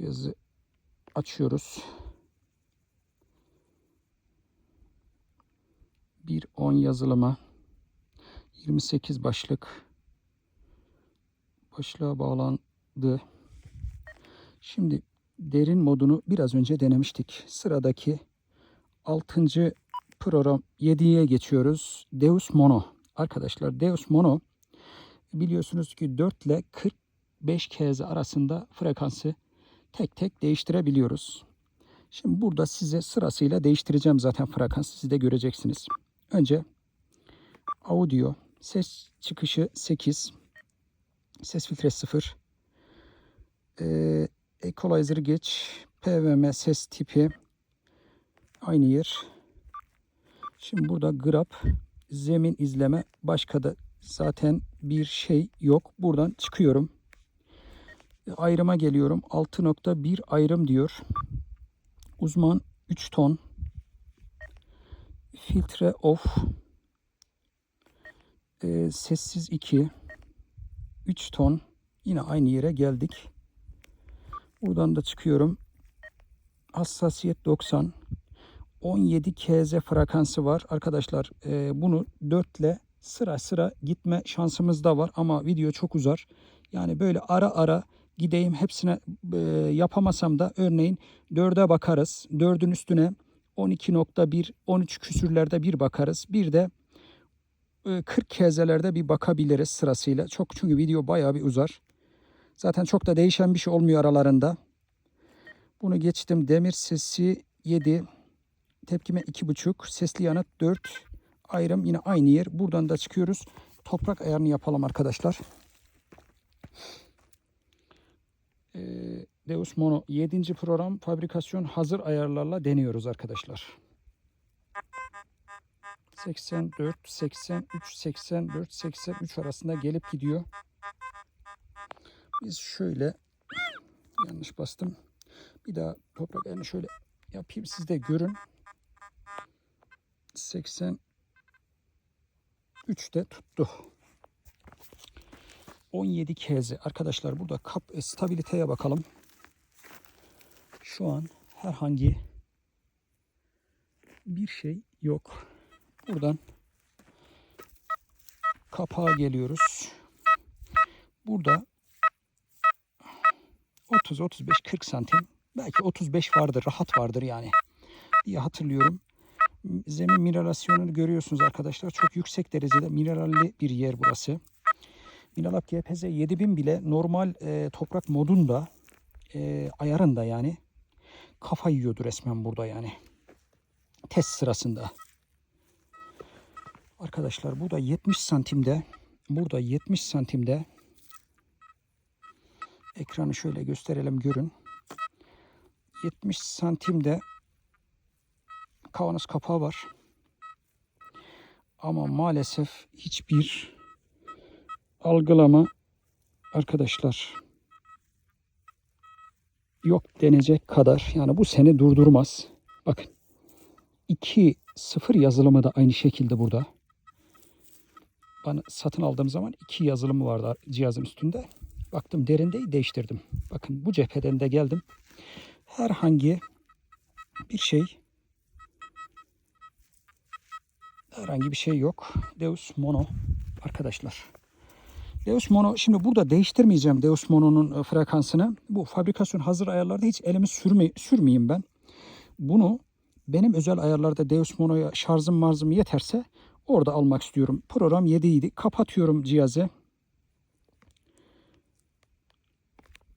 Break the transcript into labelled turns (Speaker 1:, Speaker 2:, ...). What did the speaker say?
Speaker 1: Cihazı açıyoruz. 1.10 yazılıma 28 başlık başlığa bağlandı. Şimdi derin modunu biraz önce denemiştik. Sıradaki 6. program 7'ye geçiyoruz. Deus Mono. Arkadaşlar Deus Mono biliyorsunuz ki 4 ile 45 Hz arasında frekansı tek tek değiştirebiliyoruz. Şimdi burada size sırasıyla değiştireceğim zaten frekansı. Siz de göreceksiniz. Önce audio ses çıkışı 8 ses filtresi 0 ee, equalizer geç PWM ses tipi aynı yer. Şimdi burada grab zemin izleme başka da zaten bir şey yok. Buradan çıkıyorum. Ayrıma geliyorum. 6.1 ayrım diyor. Uzman 3 ton. Filtre off. Ee, sessiz 2. 3 ton. Yine aynı yere geldik. Buradan da çıkıyorum. Hassasiyet 90. 17 kz frekansı var. Arkadaşlar e, bunu 4 ile sıra sıra gitme şansımız da var. Ama video çok uzar. Yani böyle ara ara gideyim hepsine e, yapamasam da örneğin 4'e bakarız. 4'ün üstüne 12.1, 13 küsürlerde bir bakarız. Bir de e, 40 kezelerde bir bakabiliriz sırasıyla. Çok çünkü video bayağı bir uzar. Zaten çok da değişen bir şey olmuyor aralarında. Bunu geçtim. Demir sesi 7. Tepkime 2.5. Sesli yanıt 4. Ayrım yine aynı yer. Buradan da çıkıyoruz. Toprak ayarını yapalım arkadaşlar. Ee, Deus Mono 7. program fabrikasyon hazır ayarlarla deniyoruz arkadaşlar. 84, 83, 84, 83 arasında gelip gidiyor. Biz şöyle yanlış bastım. Bir daha toprak ayarını şöyle yapayım siz de görün. 83'te tuttu. 17 kez arkadaşlar burada kap e, stabiliteye bakalım. Şu an herhangi bir şey yok. Buradan kapağa geliyoruz. Burada 30 35 40 santim belki 35 vardır rahat vardır yani diye hatırlıyorum. Zemin minerasyonunu görüyorsunuz arkadaşlar. Çok yüksek derecede mineralli bir yer burası. Minalab GPZ 7000 bile normal e, toprak modunda e, ayarında yani kafa yiyordu resmen burada yani. Test sırasında. Arkadaşlar burada 70 santimde burada 70 santimde ekranı şöyle gösterelim görün. 70 santimde kavanoz kapağı var. Ama maalesef hiçbir algılama arkadaşlar yok denecek kadar yani bu seni durdurmaz. Bakın 2 0 yazılımı da aynı şekilde burada. Ben satın aldığım zaman iki yazılımı vardı cihazın üstünde. Baktım derinde değiştirdim. Bakın bu cepheden de geldim. Herhangi bir şey herhangi bir şey yok. Deus Mono arkadaşlar. Deus Mono şimdi burada değiştirmeyeceğim Deus Mono'nun frekansını. Bu fabrikasyon hazır ayarlarda hiç elimi sürme, sürmeyeyim ben. Bunu benim özel ayarlarda Deus Mono'ya şarjım marzım yeterse orada almak istiyorum. Program 7 idi. Kapatıyorum cihazı.